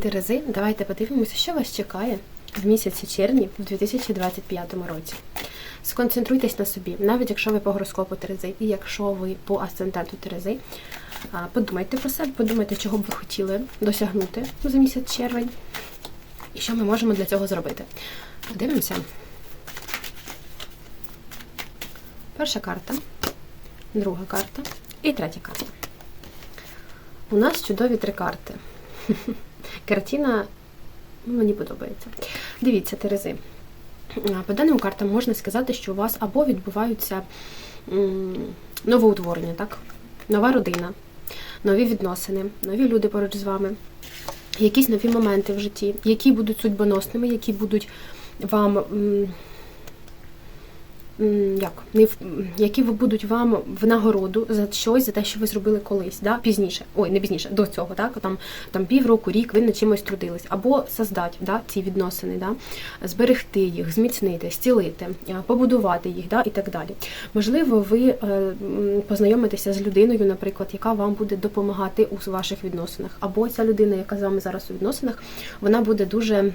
Терези, давайте подивимося, що вас чекає в місяці червні в 2025 році. Сконцентруйтесь на собі, навіть якщо ви по гороскопу Терези, і якщо ви по асценденту Терези, подумайте про себе, подумайте, чого б ви хотіли досягнути за місяць червень, і що ми можемо для цього зробити. Дивимося. Перша карта, друга карта і третя карта. У нас чудові три карти. Картина ну, мені подобається. Дивіться, Терези. По даним картам можна сказати, що у вас або відбуваються новоутворення, так? Нова родина, нові відносини, нові люди поруч з вами, якісь нові моменти в житті, які будуть судьбоносними, які будуть вам. Як не які будуть вам в нагороду за щось, за те, що ви зробили колись, да? пізніше, ой, не пізніше, до цього, так? Там, там півроку, рік ви над чимось трудились, або создати да, ці відносини, да? зберегти їх, зміцнити, зцілити, е, побудувати їх да? і так далі. Можливо, ви е, познайомитеся з людиною, наприклад, яка вам буде допомагати у ваших відносинах, або ця людина, яка з вами зараз у відносинах, вона буде дуже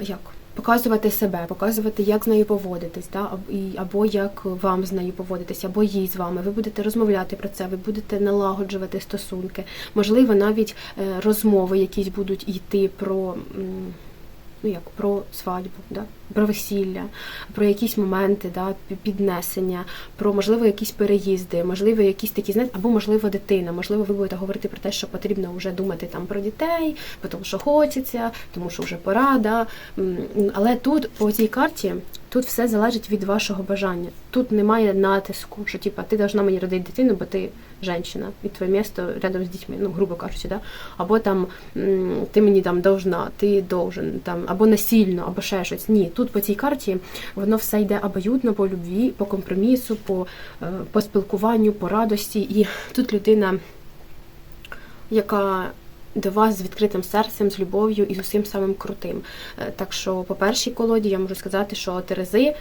як показувати себе, показувати, як з нею поводитись, да? або як вам з нею поводитись, або їй з вами. Ви будете розмовляти про це, ви будете налагоджувати стосунки. Можливо, навіть е, розмови якісь будуть йти про. Ну, як про свадьбу, да? про весілля, про якісь моменти, да? піднесення, про можливо якісь переїзди, можливо, якісь такі знаєте, або можливо дитина. Можливо, ви будете говорити про те, що потрібно вже думати там про дітей, тому що хочеться, тому що вже пора. Да? Але тут по цій карті тут все залежить від вашого бажання. Тут немає натиску, що типа ти должна мені родити дитину, бо ти женщина, і твоє місто рядом з дітьми, ну грубо кажучи, да? або там ти мені там должна, ти должен, там або насильно, або ще щось. Ні, тут по цій карті воно все йде обоюдно по любві, по компромісу, по, е, по спілкуванню, по радості. І тут людина, яка до вас з відкритим серцем, з любов'ю і з усім самим крутим. Е, Так що, по першій колоді я можу сказати, що Терези.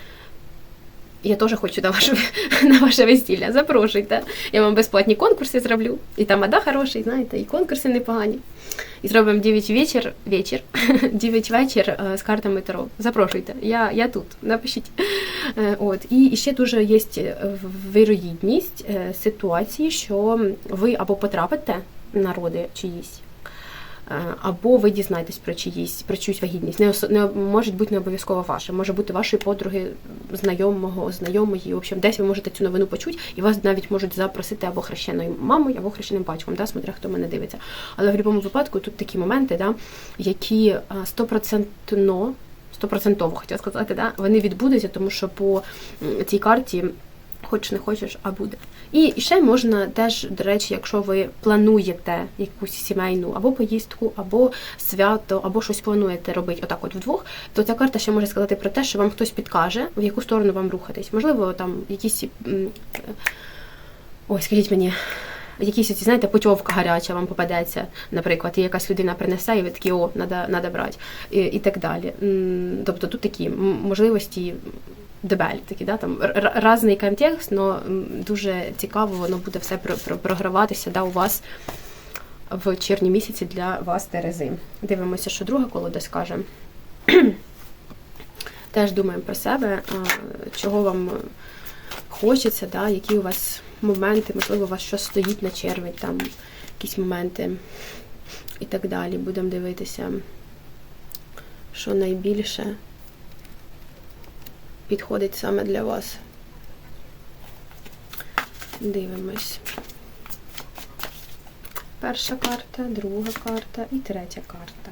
Я теж хочу на ваше, на ваше весілля. Запрошуйте. Я вам безплатні конкурси зроблю. І там ада хороший, знаєте, і конкурси непогані. І зробимо 9 вечір, вечір, 9 вечір е, з картами Таро. Запрошуйте. Я, я тут. Напишіть. Е, От. І ще дуже є вирогідність е, ситуації, що ви або потрапите на роди чиїсь. Е, Або ви дізнаєтесь про чиїсь про чиюсь вагітність. Не, не може бути не обов'язково ваше, може бути вашої подруги, знайомого, знайомої. В общем, десь ви можете цю новину почути, і вас навіть можуть запросити або хрещеною мамою, або хрещеним батьком, да, смотря хто мене дивиться. Але в будь-якому випадку тут такі моменти, да, які е, стопроцентно, стопроцентово хотіла сказати, да, вони відбудуться, тому що по цій карті. Хоч не хочеш, а буде. І ще можна теж, до речі, якщо ви плануєте якусь сімейну або поїздку, або свято, або щось плануєте робити отак от вдвох, то ця карта ще може сказати про те, що вам хтось підкаже, в яку сторону вам рухатись. Можливо, там якісь. Ой, скажіть мені. Якісь оці, знаєте, путьовка гаряча вам попадеться, наприклад, і якась людина принесе, і ви такі, о, надо брати, і, і так далі. Тобто тут такі можливості дебелі такі, да, там разний контекст, але дуже цікаво, воно буде все про- про- програватися да, у вас в червні місяці для вас Терези. Дивимося, що друга колода скаже. Теж думаємо про себе, чого вам хочеться, да, які у вас моменти, можливо, у вас щось стоїть на червень, там якісь моменти і так далі. Будемо дивитися, що найбільше підходить саме для вас. Дивимось. Перша карта, друга карта і третя карта.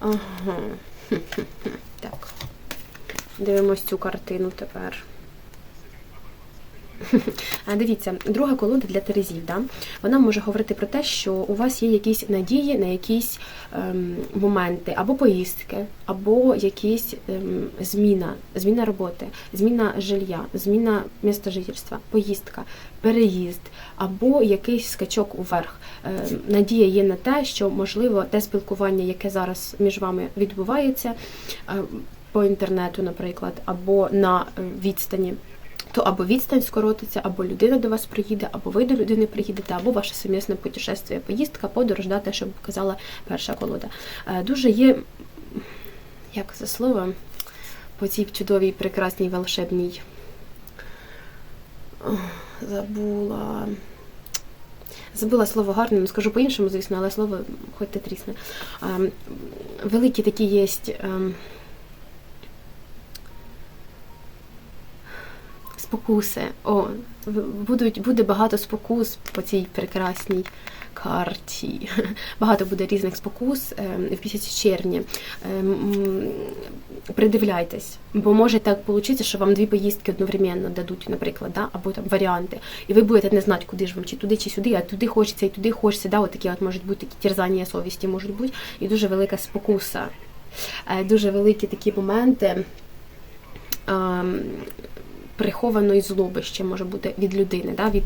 Ага. Так. Дивимось цю картину тепер. Дивіться, друга колода для Терезів, да? вона може говорити про те, що у вас є якісь надії на якісь ем, моменти, або поїздки, або якісь ем, зміна, зміна роботи, зміна жилья, зміна міста жительства, поїздка, переїзд, або якийсь скачок уверх. Ем, надія є на те, що можливо те спілкування, яке зараз між вами відбувається ем, по інтернету, наприклад, або на е, відстані то або відстань скоротиться, або людина до вас приїде, або ви до людини приїдете, або ваше сумісне путешествие, поїздка, подорож, да, те, що показала перша колода. Е, Дуже є, як за слово, по цій чудовій, прекрасній, волшебній. Забула. Забула слово гарне, ну скажу по-іншому, звісно, але слово хоч те трісне. Ем, великі такі є. Спокуси. О, будуть, буде багато спокус по цій прекрасній карті. Багато буде різних спокус ем, в місяці червня. Ем, Придивляйтесь, бо може так вийти, що вам дві поїздки одновременно дадуть, наприклад, да? або там варіанти. І ви будете не знати, куди ж вам, чи туди, чи сюди, а туди хочеться, і туди хочеться. Да? От такі от можуть бути такі терзання совісті можуть бути, і дуже велика спокуса. Е, Дуже великі такі моменти. Прихованої злоби ще може бути від людини. Да? Від,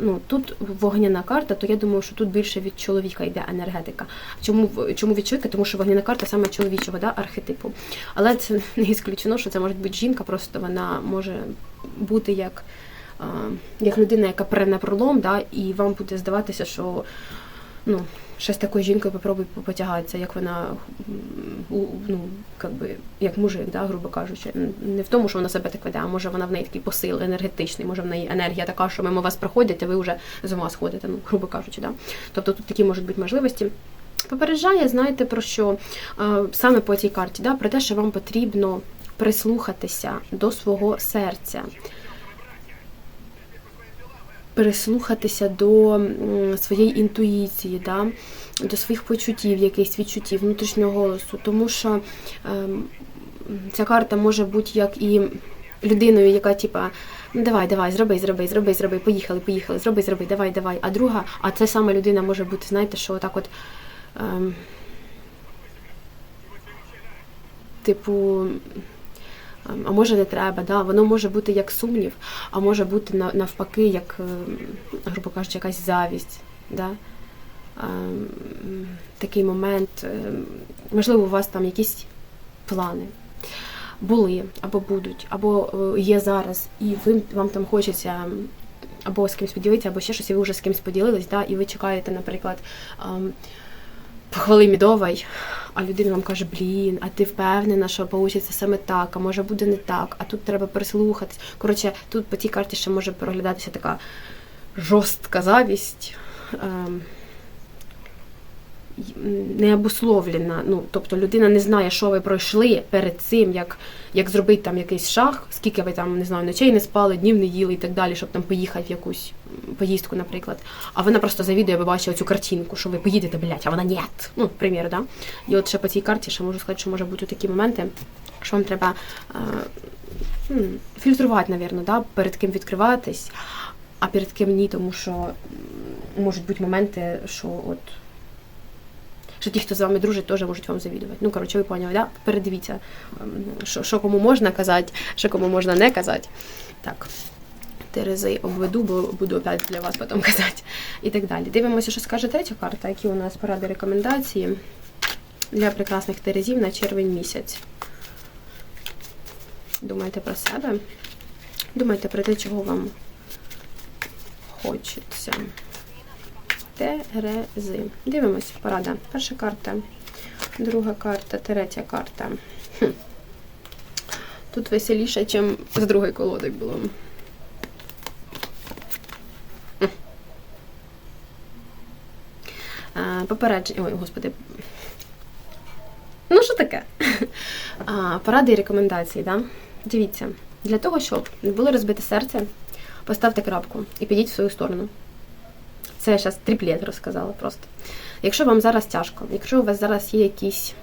ну, тут вогняна карта, то я думаю, що тут більше від чоловіка йде енергетика. Чому, чому від чоловіка? Тому що вогняна карта саме чоловічого да, архетипу. Але це не ісключено, що це може бути жінка, просто вона може бути як, як людина, яка пре на пролом, да, і вам буде здаватися, що ну, з такою жінкою попробуй потягатися, як вона ну, как би, як мужик, да, грубо кажучи. Не в тому, що вона себе так веде, а може вона в неї такий посил енергетичний, може в неї енергія така, що мимо вас проходять, а ви вже з ума сходите, ну, грубо кажучи. Да? Тобто тут такі можуть бути можливості. Попереджає, знаєте, про що Е, саме по цій карті, да, про те, що вам потрібно прислухатися до свого серця. Прислухатися до своєї інтуїції, да, до своїх почуттів, якихось відчуттів, внутрішнього голосу, тому що ем, ця карта може бути як і людиною, яка типа. Ну, давай, давай, зроби, зроби, зроби, зроби, поїхали, поїхали, зроби, зроби, давай, давай. А друга, а це саме людина може бути, знаєте, що отак от. Ем, типу, а може не треба, да? воно може бути як сумнів, а може бути навпаки, як, ем, грубо кажучи, якась завість. Да? Ем, Такий момент, ем, можливо, у вас там якісь плани були або будуть, або е, є зараз, і ви, вам там хочеться або з кимось поділитися, або ще щось, і ви вже з кимось поділились, да? і ви чекаєте, наприклад, ем, похвали мідовий, а людина вам каже, блін, а ти впевнена, що вийде саме так, а може буде не так, а тут треба прислухатись. Коротше, тут по цій карті ще може проглядатися така жорстка завість. М, необусловлена. Ну, тобто людина не знає, що ви пройшли перед цим, як, як зробити там якийсь шаг, скільки ви там не знаю, ночей не спали, днів не їли і так далі, щоб там поїхати в якусь поїздку, наприклад. А вона просто завідує, ви бачите цю картинку, що ви поїдете, блядь, а вона ні. Ну, примір, да? І от ще по цій карті ще можу сказати, що може бути такі моменти, що вам треба е, фільтрувати, напевно, да? перед ким відкриватись, а перед ким ні, тому що можуть бути моменти, що от що ті, хто з вами дружить, теж можуть вам завідувати. Ну, коротше, ви поняли, да? Передивіться, ем, що, що кому можна казати, що кому можна не казати. Так. Терези обведу, бо буду опять для вас потім казати. І так далі. Дивимося, що скаже третя карта, які у нас поради рекомендації для прекрасних терезів на червень місяць. Думайте про себе. Думайте про те, чого вам хочеться. Терези. Дивимось, порада. Перша карта, друга карта, третя карта. Тут веселіше, ніж з другої колоди було. Попередження. Ой, господи. Ну, що таке? А, Поради і рекомендації, да? Дивіться, для того, щоб не було розбите серце, поставте крапку і підіть в свою сторону. Це я зараз тріплет розказала просто. Якщо вам зараз тяжко, якщо у вас зараз є якісь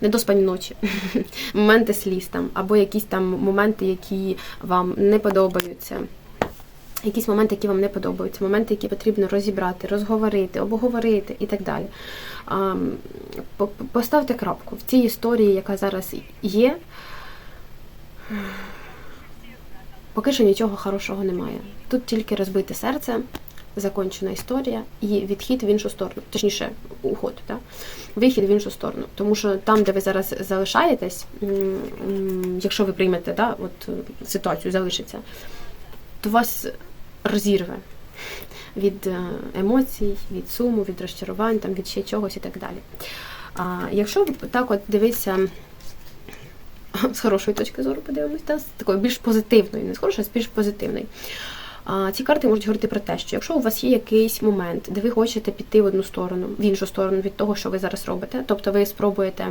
недоспані ночі, моменти сліз там, або якісь там моменти, які вам не подобаються, якісь моменти, які вам не подобаються, моменти, які потрібно розібрати, розговорити, обговорити і так далі. Поставте крапку в цій історії, яка зараз є. Поки що нічого хорошого немає. Тут тільки розбите серце, закончена історія і відхід в іншу сторону, точніше, уход, да? вихід в іншу сторону. Тому що там, де ви зараз залишаєтесь, якщо ви приймете да, от, ситуацію, залишиться, то вас розірве від е, емоцій, від суму, від розчарувань, там, від ще чогось і так далі. А якщо так от дивитися з хорошої точки зору, подивимось, та, з такої більш позитивної, не з хорошої, а з більш позитивної. А, ці карти можуть говорити про те, що якщо у вас є якийсь момент, де ви хочете піти в одну сторону, в іншу сторону від того, що ви зараз робите, тобто ви спробуєте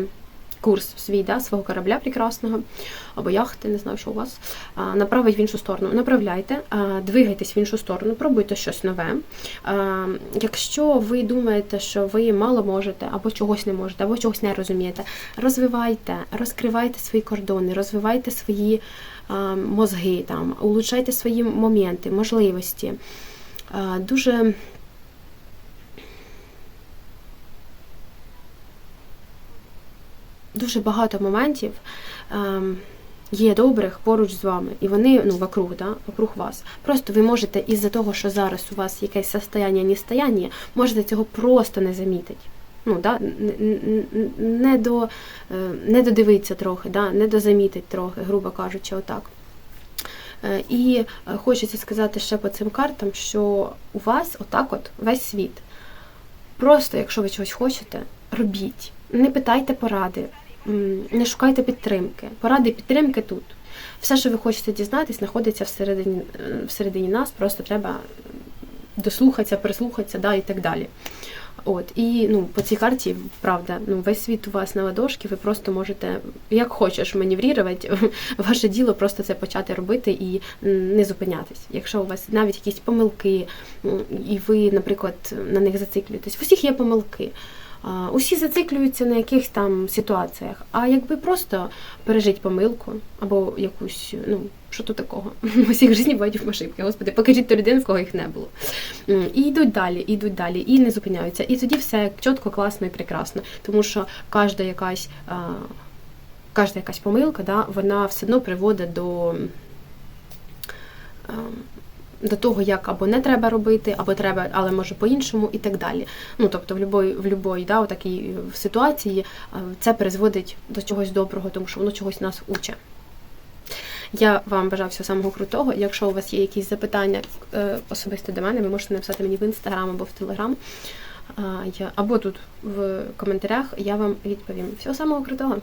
курс свій, да, свого корабля прекрасного, або яхти, не знаю, що у вас, направить в іншу сторону. Направляйте, двигайтесь в іншу сторону, пробуйте щось нове. Якщо ви думаєте, що ви мало можете, або чогось не можете, або чогось не розумієте, розвивайте, розкривайте свої кордони, розвивайте свої мозги, там, улучшайте свої моменти, можливості. Дуже дуже багато моментів ем, є добрих поруч з вами, і вони ну, вокруг, да, вокруг вас. Просто ви можете із-за того, що зараз у вас якесь состояння, нестояння, можете цього просто не замітити. Ну, да, не до, е, не додивитися трохи, да, не дозамітить трохи, грубо кажучи, отак. Е, І е, хочеться сказати ще по цим картам, що у вас отак от весь світ. Просто, якщо ви чогось хочете, робіть. Не питайте поради, не шукайте підтримки. Поради підтримки тут. Все, що ви хочете дізнатись, знаходиться всередині, е, всередині нас, просто треба дослухатися, прислухатися да, і так далі. От, і ну, по цій карті, правда, ну, весь світ у вас на ладошки, ви просто можете, як хочеш, маневрувати, ваше діло просто це почати робити і не зупинятись. Якщо у вас навіть якісь помилки, і ви, наприклад, на них зациклюєтесь, в усіх є помилки. Усі зациклюються на якихось там ситуаціях. А якби просто пережить помилку або якусь, ну, що то такого? У всіх в житті бувають ошибки. Господи, покажіть ту людину, в кого їх не було. І йдуть далі, і йдуть далі, і не зупиняються. І тоді все чітко, класно і прекрасно. Тому що кожна якась, кожна якась помилка, да, вона все одно приводить до. До того, як або не треба робити, або треба, але може по-іншому, і так далі. Ну тобто, в любої, в любої, да, такій ситуації е, це призводить до чогось доброго, тому що воно чогось нас учить. Я вам бажаю всього самого крутого. Якщо у вас є якісь запитання е, особисто до мене, ви можете написати мені в інстаграм або в телеграм. Або тут в коментарях я вам відповім. Всього самого крутого!